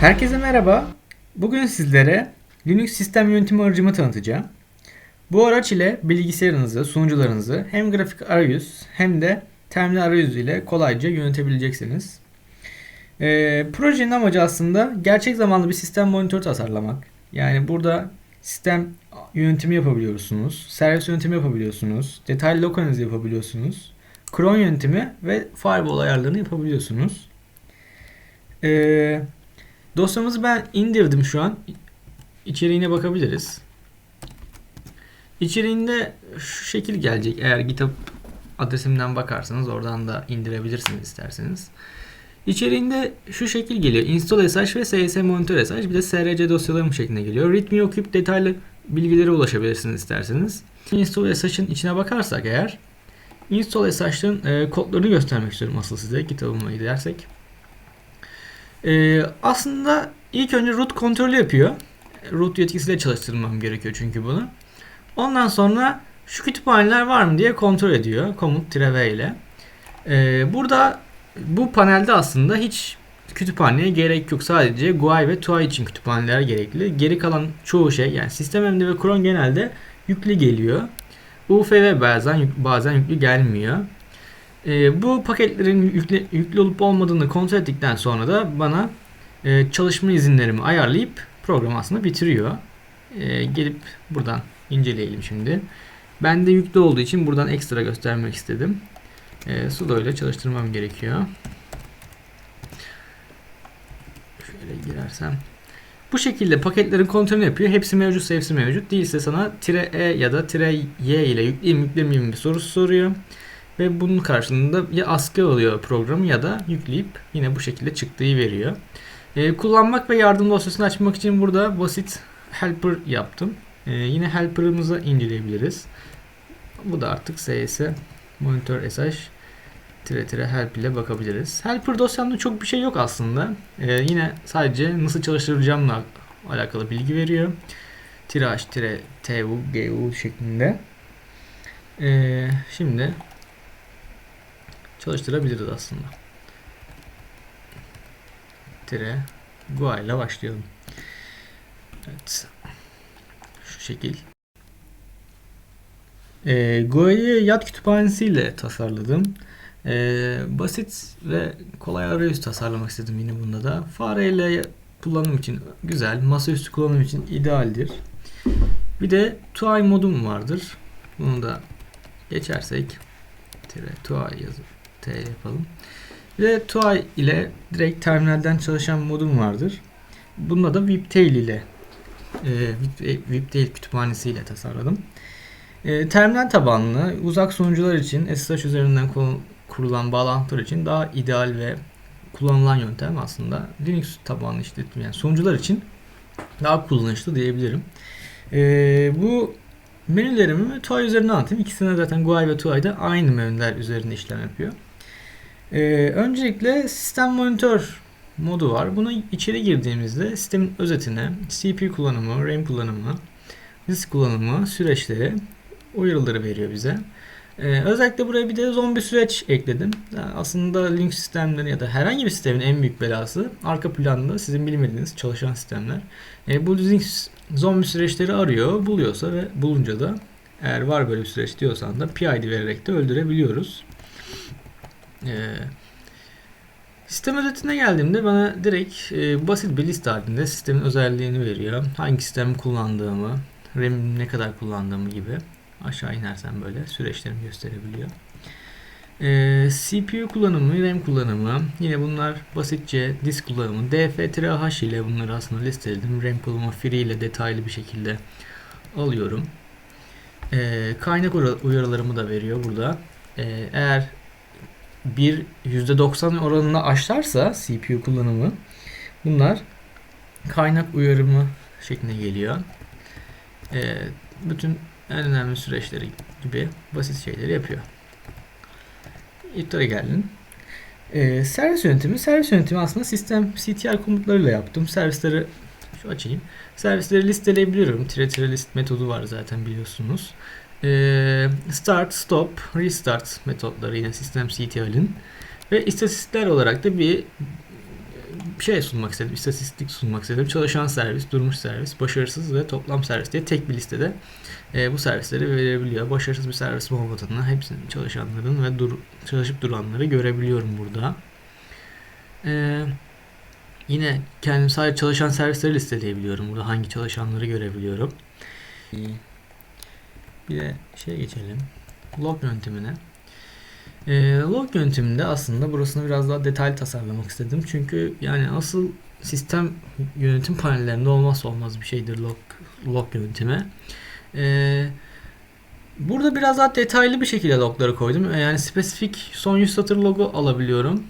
Herkese merhaba. Bugün sizlere Linux sistem yönetimi aracımı tanıtacağım. Bu araç ile bilgisayarınızı, sunucularınızı hem grafik arayüz hem de terminal arayüz ile kolayca yönetebileceksiniz. Ee, projenin amacı aslında gerçek zamanlı bir sistem monitörü tasarlamak. Yani burada sistem yönetimi yapabiliyorsunuz, servis yönetimi yapabiliyorsunuz, detaylı log analizi yapabiliyorsunuz, cron yönetimi ve firewall ayarlarını yapabiliyorsunuz. Ee, Dosyamızı ben indirdim şu an. İçeriğine bakabiliriz. İçeriğinde şu şekil gelecek. Eğer GitHub adresimden bakarsanız oradan da indirebilirsiniz isterseniz. İçeriğinde şu şekil geliyor. Install SH ve CS Monitor SH bir de SRC dosyalarım şeklinde geliyor. README okuyup detaylı bilgilere ulaşabilirsiniz isterseniz. Install SH'ın içine bakarsak eğer Install SH'ın e, kodlarını göstermek istiyorum asıl size GitHub'ıma gidersek. Ee, aslında ilk önce root kontrolü yapıyor. Root yetkisiyle çalıştırmam gerekiyor çünkü bunu. Ondan sonra şu kütüphaneler var mı diye kontrol ediyor. Komut-v ile. Ee, burada bu panelde aslında hiç kütüphaneye gerek yok. Sadece GUI ve TUI için kütüphaneler gerekli. Geri kalan çoğu şey yani sistemimde ve cron genelde yüklü geliyor. UFV bazen bazen yüklü gelmiyor. E, bu paketlerin yükle, yüklü olup olmadığını kontrol ettikten sonra da bana e, çalışma izinlerimi ayarlayıp program aslında bitiriyor. E, gelip buradan inceleyelim şimdi. Ben de yüklü olduğu için buradan ekstra göstermek istedim. E, sudo ile çalıştırmam gerekiyor. Şöyle girersem. Bu şekilde paketlerin kontrolünü yapıyor. Hepsi mevcut, hepsi mevcut. Değilse sana tire "-e" ya da tire "-y" ile yükleyeyim yüklemeyeyim bir sorusu soruyor. Ve bunun karşılığında ya askı alıyor programı ya da yükleyip yine bu şekilde çıktığı veriyor. Ee, kullanmak ve yardım dosyasını açmak için burada basit helper yaptım. Ee, yine helper'ımızı inceleyebiliriz. Bu da artık CS monitor sh tire tire help ile bakabiliriz. Helper dosyamda çok bir şey yok aslında. Ee, yine sadece nasıl çalıştıracağımla alakalı bilgi veriyor. Tire h tire tu gu şeklinde. Ee, şimdi çalıştırabiliriz aslında. Tire GUI ile başlayalım. Evet. Şu şekil. E, GUI'yi yat kütüphanesiyle tasarladım. E, basit ve kolay arayüz tasarlamak istedim yine bunda da. Fareyle kullanım için güzel, masaüstü kullanım için idealdir. Bir de TUI modum vardır. Bunu da geçersek TUI yazıp T yapalım. Ve TUI ile direkt terminalden çalışan modum vardır. Bunda da Viptail ile e, Viptail kütüphanesi ile tasarladım. E, terminal tabanlı uzak sunucular için SSH üzerinden kurulan bağlantılar için daha ideal ve kullanılan yöntem aslında Linux tabanlı işletim yani sunucular için daha kullanışlı diyebilirim. E, bu menülerimi TUI üzerinden anlatayım. İkisine zaten GUI ve TUI'de aynı menüler üzerinde işlem yapıyor. Ee, öncelikle sistem monitör modu var. Bunu içeri girdiğimizde sistemin özetine CPU kullanımı, RAM kullanımı, disk kullanımı, süreçleri, uyarıları veriyor bize. Ee, özellikle buraya bir de zombi süreç ekledim. Yani aslında Linux sistemleri ya da herhangi bir sistemin en büyük belası arka planda sizin bilmediğiniz çalışan sistemler. Ee, bu Linux zombi süreçleri arıyor, buluyorsa ve bulunca da eğer var böyle bir süreç diyorsan da PID vererek de öldürebiliyoruz. Ee, sistem özetine geldiğimde bana direkt e, basit bir liste halinde sistemin özelliğini veriyor. Hangi sistemi kullandığımı, RAM ne kadar kullandığımı gibi. Aşağı inersem böyle süreçlerimi gösterebiliyor. Ee, CPU kullanımı, RAM kullanımı, yine bunlar basitçe disk kullanımı, df-h ile bunları aslında listeledim. RAM kullanımı free ile detaylı bir şekilde alıyorum. Ee, kaynak uyarılarımı da veriyor burada. Ee, eğer bir %90 oranını aşarsa CPU kullanımı bunlar kaynak uyarımı şeklinde geliyor. Ee, bütün en önemli süreçleri gibi basit şeyleri yapıyor. İptara geldin. Ee, servis yönetimi. Servis yönetimi aslında sistem CTR komutlarıyla yaptım. Servisleri şu açayım. Servisleri listeleyebiliyorum. Tire tire list metodu var zaten biliyorsunuz. Ee, start, stop, restart metotları yine sistem CTL'in ve istatistikler olarak da bir bir şey sunmak istedim. istatistik sunmak istedim. Çalışan servis, durmuş servis, başarısız ve toplam servis diye tek bir listede e, bu servisleri verebiliyor. Başarısız bir servis olmadığını, hepsinin çalışanların ve dur, çalışıp duranları görebiliyorum burada. E, yine kendim sadece çalışan servisleri listeleyebiliyorum. Burada hangi çalışanları görebiliyorum. Bir de şey geçelim. Log yöntemine. E, log yönteminde aslında burasını biraz daha detaylı tasarlamak istedim. Çünkü yani asıl sistem yönetim panellerinde olmazsa olmaz bir şeydir log, log yönetimi. E, burada biraz daha detaylı bir şekilde logları koydum. Yani spesifik son 100 satır logu alabiliyorum.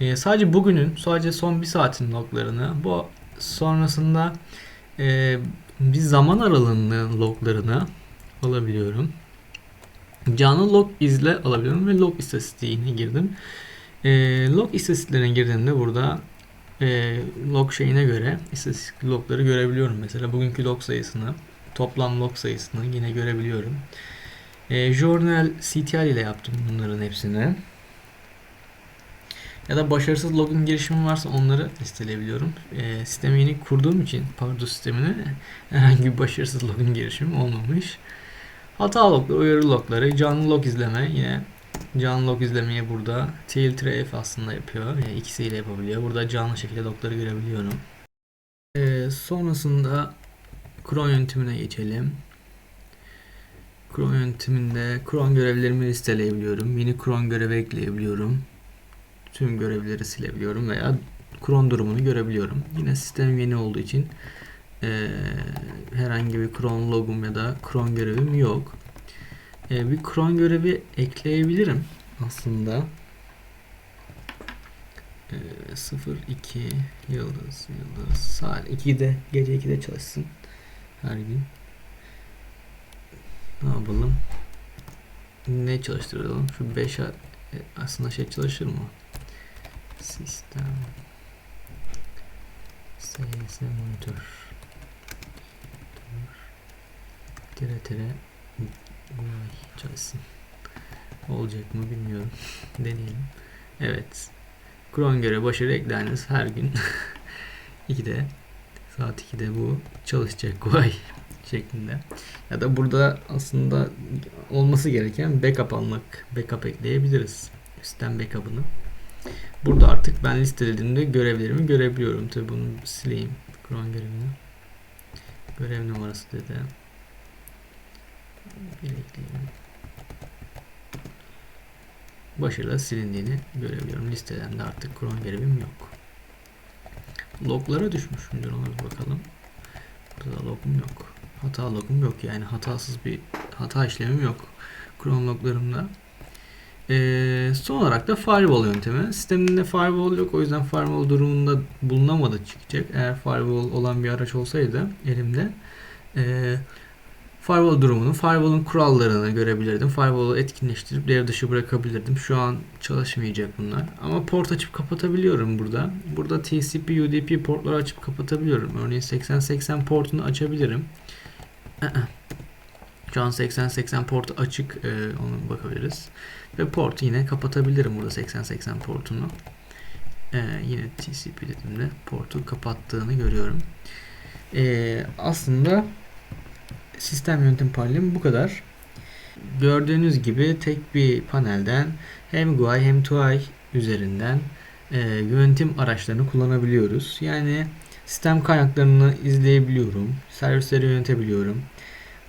E, sadece bugünün, sadece son bir saatin loglarını, bu sonrasında e, bir zaman aralığının loglarını alabiliyorum. Canlı log izle alabiliyorum ve log istatistiğine girdim. E, log istatistiklerine girdiğimde burada e, log şeyine göre istatistik logları görebiliyorum. Mesela bugünkü log sayısını, toplam log sayısını yine görebiliyorum. E, Journal CTL ile yaptım bunların hepsini. Ya da başarısız login girişimi varsa onları listeleyebiliyorum. E, sistemi yeni kurduğum için Pardot sistemine herhangi bir başarısız login girişimi olmamış. Hata logları, uyarı logları, canlı log izleme yine canlı log izlemeyi burada tail traf aslında yapıyor. Yani ikisiyle yapabiliyor. Burada canlı şekilde logları görebiliyorum. Ee, sonrasında cron yöntemine geçelim. Cron yönteminde cron görevlerimi listeleyebiliyorum. Yeni cron görevi ekleyebiliyorum. Tüm görevleri silebiliyorum veya cron durumunu görebiliyorum. Yine sistem yeni olduğu için e, herhangi bir cron logum ya da cron görevim yok. E, bir cron görevi ekleyebilirim aslında. E, 0 2 yıldız yıldız saat 2'de gece 2'de çalışsın her gün. Ne yapalım? Ne çalıştıralım? Şu 5 e, aslında şey çalışır mı? Sistem CS monitör Tire tire Vay çalışsın. Olacak mı bilmiyorum. Deneyelim. Evet. Cron göre başarı ekleriniz her gün 2'de saat 2'de bu çalışacak vay şeklinde. Ya da burada aslında olması gereken backup almak, backup ekleyebiliriz. Sistem backup'ını. Burada artık ben listelediğimde görevlerimi görebiliyorum. Tabi bunu sileyim. Cron görevini. Görev numarası dedi. Başarılı silindiğini görebiliyorum. Listemde artık cron görevim yok. Loglara düşmüş müdür ona bir bakalım. Burada da logum yok. Hata logum yok yani hatasız bir hata işlemim yok. Cron loglarımda. Ee, son olarak da firewall yöntemi. Sisteminde firewall yok. O yüzden firewall durumunda bulunamadı çıkacak. Eğer firewall olan bir araç olsaydı elimde ee, Firewall durumunu, firewall'un kurallarını görebilirdim. Firewall'u etkinleştirip devre dışı bırakabilirdim. Şu an çalışmayacak bunlar. Ama port açıp kapatabiliyorum burada. Burada TCP, UDP portları açıp kapatabiliyorum. Örneğin 8080 portunu açabilirim. Şu an 8080 portu açık. Ee, onu bakabiliriz. Ve portu yine kapatabilirim burada 8080 portunu. Ee, yine TCP dediğimde portu kapattığını görüyorum. Ee, aslında sistem yönetim paneli bu kadar. Gördüğünüz gibi tek bir panelden hem GUI hem TUI üzerinden e, yönetim araçlarını kullanabiliyoruz. Yani sistem kaynaklarını izleyebiliyorum. Servisleri yönetebiliyorum.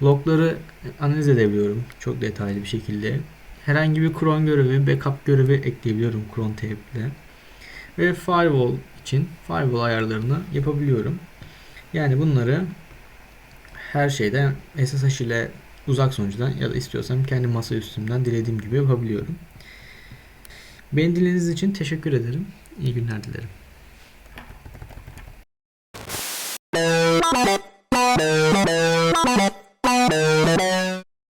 Logları analiz edebiliyorum çok detaylı bir şekilde. Herhangi bir cron görevi, backup görevi ekleyebiliyorum cron tab'le. Ve firewall için firewall ayarlarını yapabiliyorum. Yani bunları her şeyde SSH ile uzak sonuçtan ya da istiyorsam kendi masa üstümden dilediğim gibi yapabiliyorum. Beni dinlediğiniz için teşekkür ederim. İyi günler dilerim.